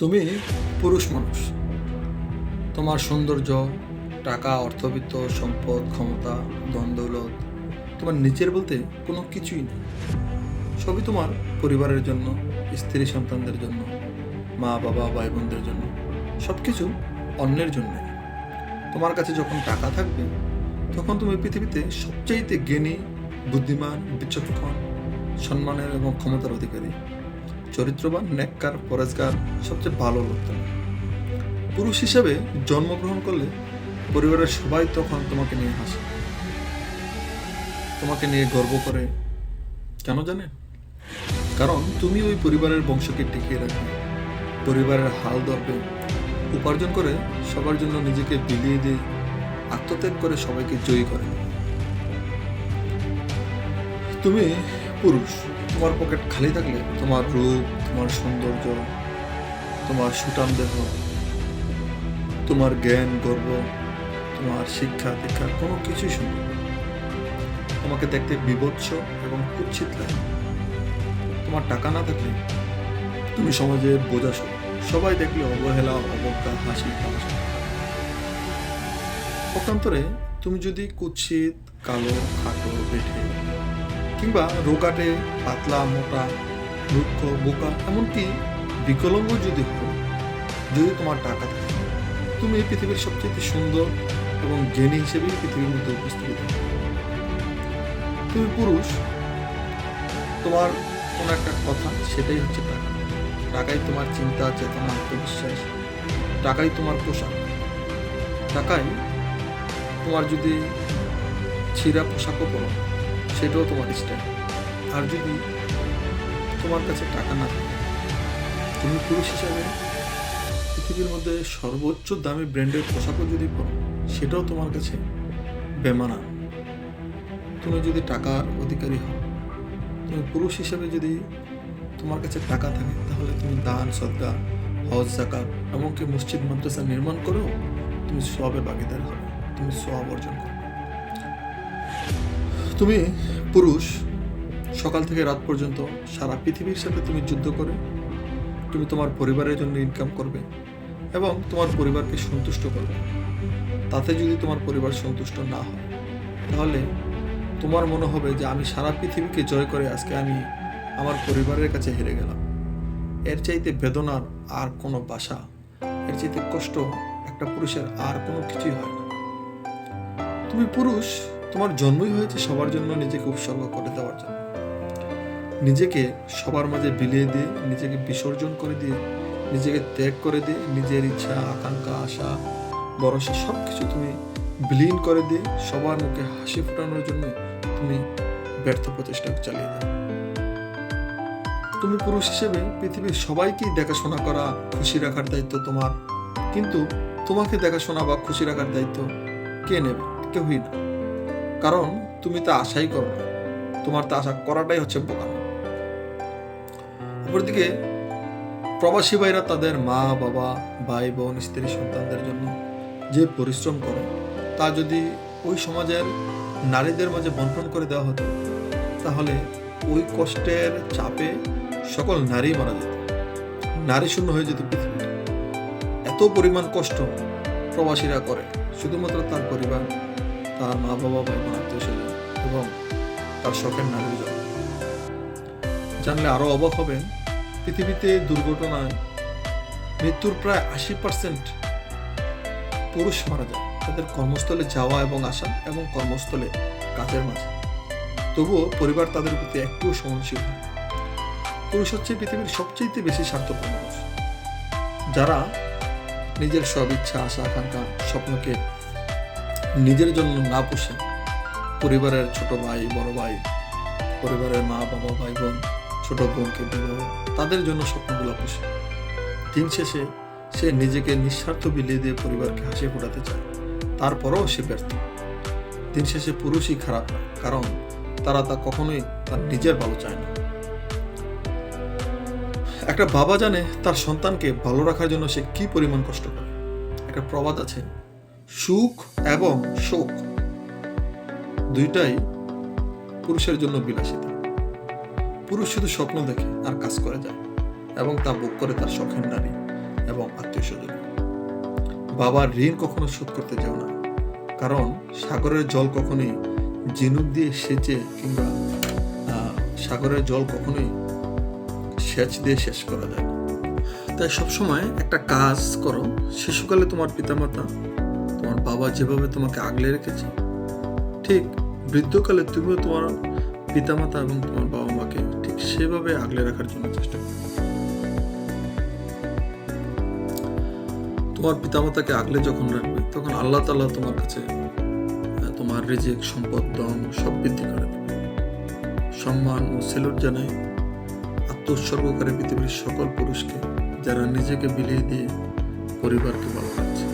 তুমি পুরুষ মানুষ। তোমার সৌন্দর্য, টাকা, অর্থবিত্ত, সম্পদ, ক্ষমতা, ধন, দৌলত, তোমার নিজের বলতে কোনো কিছুই নেই। সবই তোমার পরিবারের জন্য, স্ত্রী সন্তানদের জন্য, মা, বাবা ভাই বোনদের জন্য সব কিছু অন্যের জন্য তোমার কাছে যখন টাকা থাকবে, তখন তুমি পৃথিবীতে সবচাইতে জ্ঞানী, বুদ্ধিমান, বিচক্ষণ, সম্মানের এবং ক্ষমতার অধিকারী। চরিত্রবান নেককার পরেজগার সবচেয়ে ভালো লোক পুরুষ হিসেবে জন্মগ্রহণ করলে পরিবারের সবাই তখন তোমাকে নিয়ে হাসে। তোমাকে নিয়ে গর্ব করে। কেন জানেন কারণ তুমি ওই পরিবারের বংশকে টিকিয়ে রাখবে। পরিবারের হাল ধরবে। উপার্জন করে সবার জন্য নিজেকে বিলিয়ে দিয়ে আত্মত্যাগ করে সবাইকে জয়ী করে। তুমি পুরুষ। তোমার পকেট খালি থাকলে তোমার রূপ, তোমার সৌন্দর্য, তোমার সুটাম দেহ, তোমার জ্ঞান, গর্ব, তোমার শিক্ষা, দীক্ষা, কোনো কিছুই শুনবে তোমাকে দেখতে বিভৎস এবং কুচ্ছিত লাগে। তোমার টাকা না থাকলে তুমি সমাজে বোঝা। সবাই দেখলে অবহেলা, অবজ্ঞা, হাসি, তামাশা। তুমি যদি কুৎসিত কালো, খাটো, বেঠে কিংবা রোগাটে, পাতলা, মোটা, রুক্ষ, বোকা, এমনকি বিকলঙ্গ যদি হো যদি তোমার টাকা থাকে, তুমি এই পৃথিবীর সবচেয়ে সুন্দর এবং জ্ঞানী হিসেবেই পৃথিবীর মধ্যে উপস্থিত। তুমি পুরুষ, তোমার কোনো একটা কথা, সেটাই হচ্ছে টাকা। টাকাই তোমার চিন্তা, চেতনা, আত্মবিশ্বাস। টাকাই তোমার পোশাক। টাকাই তোমার যদি ছিঁড়া পোশাকও পরো সেটাও তোমার স্টাইল আর যদি তোমার কাছে টাকা না থাকে, তুমি পুরুষ হিসাবে পৃথিবীর মধ্যে সর্বোচ্চ দামি ব্র্যান্ডের পোশাকও যদি পরো, সেটাও তোমার কাছে বেমানা। তুমি যদি টাকার অধিকারী হও, তুমি পুরুষ হিসাবে যদি তোমার কাছে টাকা থাকে, তাহলে তুমি দান, সদ্গা, হজ, জাকাত, এমনকি মসজিদ, মাদ্রাসা নির্মাণ করেও তুমি সবের ভাগিদার হবে, তুমি সব অর্জন করবে। তুমি পুরুষ, সকাল থেকে রাত পর্যন্ত সারা পৃথিবীর সাথে তুমি যুদ্ধ করে, তুমি তোমার পরিবারের জন্য ইনকাম করবে এবং তোমার পরিবারকে সন্তুষ্ট করবে। তাতে যদি তোমার পরিবার সন্তুষ্ট না হয়, তাহলে তোমার মনে হবে যে আমি সারা পৃথিবীকে জয় করে আজকে আমি আমার পরিবারের কাছে হেরে গেলাম। এর চাইতে বেদনার আর কোনো বাসা, এর চাইতে কষ্ট একটা পুরুষের আর কোনো কিছুই হয় না। তুমি পুরুষ তোমার জন্মই হয়েছে, সবার জন্য নিজেকে উৎসর্গ করে দেওয়ার জন্য। নিজেকে সবার মাঝে বিলিয়ে দিয়ে, নিজেকে বিসর্জন করে দিয়ে, নিজেকে ত্যাগ করে দিয়ে, নিজের ইচ্ছা, আকাঙ্ক্ষা, আশা, ভরসা সব কিছু তুমি বিলীন করে দিয়ে, সবার মুখে হাসি ফোটানোর জন্য তুমি ব্যর্থ প্রচেষ্টা চালিয়ে যাও। তুমি পুরুষ হিসেবে পৃথিবীর সবাইকেই দেখাশোনা করা, খুশি রাখার দায়িত্ব তোমার। কিন্তু তোমাকে দেখাশোনা বা খুশি রাখার দায়িত্ব কে নেবে? কেউই না। কারণ তুমি তা আশাই করো না। তোমার তা আশা করাটাই হচ্ছে বোকামি অপরদিকে প্রবাসী ভাইরা তাদের মা, বাবা, ভাই, বোন, স্ত্রী, সন্তানদের জন্য যে পরিশ্রম করে, তা যদি ওই সমাজের নারীদের মাঝে বন্টন করে দেওয়া হতো, তাহলে ওই কষ্টের চাপে সকল নারী মারা যেত। নারী শূন্য হয়ে যেত পৃথিবীটা। এত পরিমাণ কষ্ট প্রবাসীরা করে, শুধুমাত্র তার পরিবার তার মা বাবা ভাই বোন আত্মীয় স্বজন এবং তার শখের নারীর জন্য জানলে আরও অবাক হবেন, পৃথিবীতে দুর্ঘটনায় মৃত্যুর প্রায় আশি পার্সেন্ট পুরুষ মারা যায়। তাদের কর্মস্থলে যাওয়া এবং আসা এবং কর্মস্থলে কাজের মাঝে। তবুও পরিবার তাদের প্রতি একটুও সহনশীল পুরুষ হচ্ছে পৃথিবীর সবচেয়ে বেশি স্বার্থপর মানুষ। যারা নিজের সব ইচ্ছা, আশা, আকাঙ্ক্ষা, স্বপ্নকে নিজের জন্য না পুষে পরিবারের ছোট ভাই, বড় ভাই, পরিবারের মা, বাবা, ভাই, বোন, ছোট বোনকে বিবাহ তাদের জন্য স্বপ্নগুলো পুষে। দিন শেষে সে নিজেকে নিঃস্বার্থ বিলিয়ে দিয়ে পরিবারকে হাসি ফোটাতে চায়। তারপরেও সে ব্যর্থ। দিন শেষে পুরুষই খারাপ কারণ তারা তা কখনোই তার নিজের ভালো চায় না। একটা বাবা জানে তার সন্তানকে ভালো রাখার জন্য সে কি পরিমাণ কষ্ট করে। একটা প্রবাদ আছে সুখ এবং শোক দুইটাই পুরুষের জন্য বিলাসিতা। পুরুষ শুধু স্বপ্ন দেখে আর কাজ করে যায় এবং তা বুক করে তার শখের নারী এবং আত্মীয় স্বজন বাবার ঋণ কখনো শোধ করতে যাও না, কারণ সাগরের জল কখনোই জিনুক দিয়ে সেচে কিংবা সাগরের জল কখনোই সেচ দিয়ে শেষ করা যায় তাই সবসময় একটা কাজ করো। শিশুকালে তোমার পিতামাতা তোমার বাবা যেভাবে তোমাকে আগলে রেখেছে, ঠিক বৃদ্ধকালে তুমিও তোমার পিতামাতা এবং তোমার বাবা মাকে ঠিক সেভাবে আগলে রাখার জন্য চেষ্টা করো। তোমার পিতামাতাকে আগলে যখন রাখবে, তখন আল্লাহ তাল্লাহ তোমার কাছে তোমার রিজিক, সম্পদ দম সব বৃদ্ধি করে দেবে। সম্মান ও সেলুট জানাই আত্মোৎসর্গ করে পৃথিবীর সকল পুরুষকে, যারা নিজেকে বিলিয়ে দিয়ে পরিবারকে ভালো রাখছে